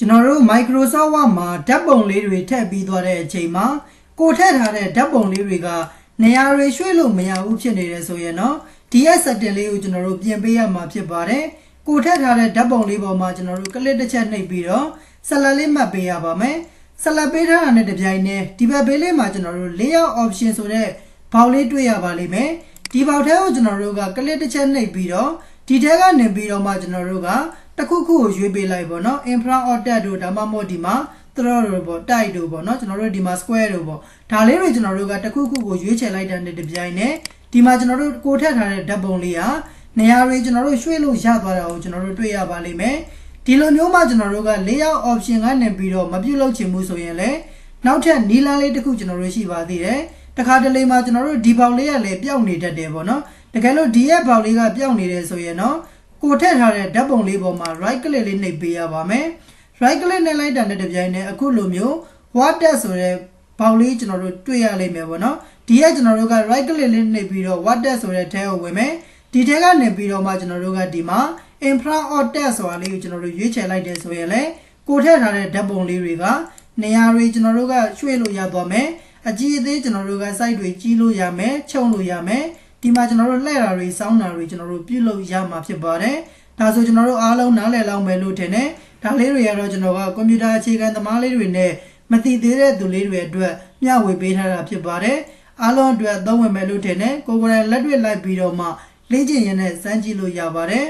ကျွန်တော်တို့ Microsoft Word မှာဓာတ်ပုံလေးတွေထည့်ပြီးသွားတဲ့အချိန်မှာကိုထည့်ထားတဲ့ဓာတ်ပုံလေးတွေကနေရာတွေရွှေ့လို့မရဘူးဖြစ်နေတယ်ဆိုရင်တော့ DS setting လေးကိုကျွန်တော်တို့ပြင်ပေးရမှာဖြစ်ပါတယ်ကိုထည့်ထားတဲ့ဓာတ်ပုံလေးပေါ်မှာကျွန်တော်တို့ကလစ်တစ်ချက်နှိပ်ပြီးတော့ဆက်လက်လေးမှတ်ပေးရပါမယ်ဆက်လက်ပေးထားတာနဲ့တပြိုင်တည်းဒီဘက်ဘေးလေးမှာကျွန်တော်တို့ layout option ဆိုတဲ့ဘောက်လေးတွေ့ရပါလိမ့်မယ်ဒီဘောက်ထဲကိုကျွန်တော်တို့ကကလစ်တစ်ချက်နှိပ်ပြီးတော့ဒီထဲကနေပြီးတော့မှကျွန်တော်တို့က တစ်ခုခုကိုရွေးပေးလိုက်ပေါ့နော် infra or tab တို့ဒါမှမဟုတ်ဒီမှာ throw တို့ပေါ့ type တို့ပေါ့နော်ကျွန်တော်တို့ဒီမှာ square တို့ပေါ့ဒါလေးတွေကျွန်တော်တို့ကတစ်ခုခုကိုရွေးချယ်လိုက်တဲ့နဲ့တပြိုင်နက်ဒီမှာကျွန်တော်တို့ကိုထည့်ထားတဲ့ဓာတ်ပုံလေးဟာနေရာတွေကျွန်တော်တို့ရွှေ့လို့ရသွားတာကိုကျွန်တော်တို့တွေ့ရပါလိမ့်မယ်ဒီလိုမျိုးမှကျွန်တော်တို့က layout option ကနေပြီးတော့မပြုတ်လောက်ချင်ဘူးဆိုရင်လည်းနောက်ထပ်နီလန်းလေးတစ်ခုကျွန်တော်တို့ရှိပါသေးတယ်တခါတလေမှာကျွန်တော်တို့ဒီပေါက်လေးကလည်းပျောက်နေတတ်တယ်ပေါ့နော်တကယ်လို့ဒီရဲ့ပေါက်လေးကပျောက်နေတယ်ဆိုရင်တော့ ကိုထည့်ထားတဲ့ဓာတ်ပုံလေးပေါ်မှာ right click လေးနှိပ်ပေးရပါမယ် right click နဲ့လိုက်တာနဲ့တပြိုင်နက်အခုလိုမျိုး water ဆိုတဲ့ဘောက်လေးကျွန်တော်တို့တွေ့ရလိမ့်မယ်ပေါ့နော်ဒီကကျွန်တော်တို့က right click လေးနှိပ်ပြီးတော့ water ဆိုတဲ့ထဲကိုဝင်မယ်ဒီထဲကနေပြီးတော့မှကျွန်တော်တို့ကဒီမှာ infra or text ဆိုတာလေးကိုကျွန်တော်တို့ရွေးချယ်လိုက်တယ်ဆိုရင်လေကိုထည့်ထားတဲ့ဓာတ်ပုံလေးတွေကနေရာတွေကျွန်တော်တို့ကရွှေ့လို့ရသွားမယ်အကြီးအသေးကျွန်တော်တို့က site တွေကြီးလို့ရမယ်ချုံလို့ရမယ် ဒီမှာကျွန်တော်တို့လှည့်တာတွေစောင်းတာတွေကျွန်တော်တို့ပြုလုပ်ရမှာဖြစ်ပါတယ်ဒါဆိုကျွန်တော်တို့အားလုံးနားလည်လောက်မယ်လို့ထင်တယ်ဒါလေးတွေကတော့ကျွန်တော်ကကွန်ပျူတာအခြေခံသမားလေးတွေနဲ့မသိသေးတဲ့သူလေးတွေအတွက်မျှဝေပေးထားတာဖြစ်ပါတယ်အားလုံးအတွက်သုံးဝင်မယ်လို့ထင်တယ်ကိုယ်ကိုယ်တိုင်လက်တွေ့လိုက်ပြီးတော့မှလေ့ကျင့်ရင်းနဲ့စမ်းကြည့်လို့ရပါတယ်